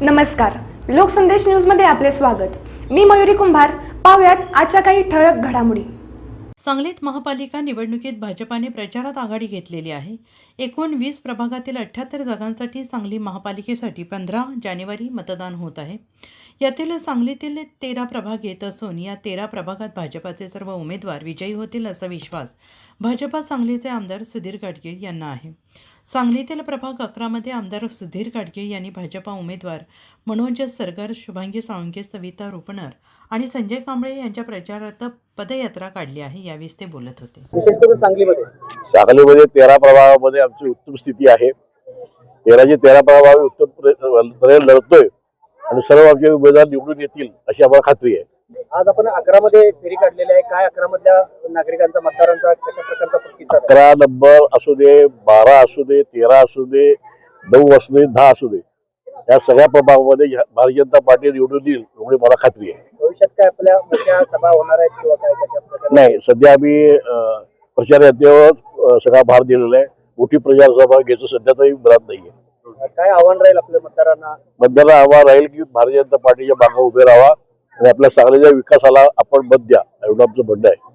नमस्कार. लोकसंदेश न्यूजमध्ये आपले स्वागत. मी मयुरी कुंभार. पाहुयात आजच्या काही ठळक घडामोडी. सांगलीत महापालिका निवडणुकीत भाजपाने प्रचारात आघाडी घेतलेली आहे. एकूण वीस प्रभागातील अठ्ठ्याहत्तर जागांसाठी सांगली महापालिकेसाठी पंधरा जानेवारी मतदान होत आहे. यातील सांगलीतील तेरा प्रभाग येत असून या तेरा प्रभागात भाजपाचे सर्व उमेदवार विजयी होतील असा विश्वास भाजपा सांगलीचे आमदार सुधीर गाडगीळ यांना आहे. सांगलीतील प्रभाग अकरामध्ये आमदार सुधीर गाडगीळ यांनी भाजपा उमेदवार मनोज सरगर शुभांगी साळुंके सविता रुपनर आणि संजय कांबळे यांच्या प्रचारार्थ पदयात्रा काढली आहे यावेळी ते बोलत होते. सांगलीमध्ये. सांगलीमध्ये तेरा प्रभागामध्ये आमची उत्तम स्थिती आहे. तेराचे तेरा प्रभाग उत्तम लढतोय आणि सर्व आमचे उमेदवार निवडून येतील अशी आम्हाला खात्री आहे. आज आपण अकरा मध्ये फेरी काढलेली आहे. काय अकरा मधल्या नागरिकांचा मतदारांचा कशा प्रकारचा? अकरा नंबर असू दे बारा असू दे तेरा असू दे नऊ असू दे दहा असू दे. या सगळ्या प्रभागामध्ये भारतीय जनता पार्टी निवडून येईल एवढी मला खात्री आहे. भविष्यात काय आपल्या मोठ्या सभा होणार आहेत किंवा काय कशा नाही सध्या आम्ही प्रचार यात्रेवर सगळा भार दिलेला आहे. मोठी प्रचार सभा घ्यायचं सध्या तरी मनात नाहीये. काय आव्हान राहील आपल्या मतदारांना? मतदारांना आव्हान राहील की भारतीय जनता पार्टीच्या मागे उभे राहा आणि आपल्या सांगलीच्या विकासाला आपण मत द्या. एवढं आमचं म्हणणं आहे.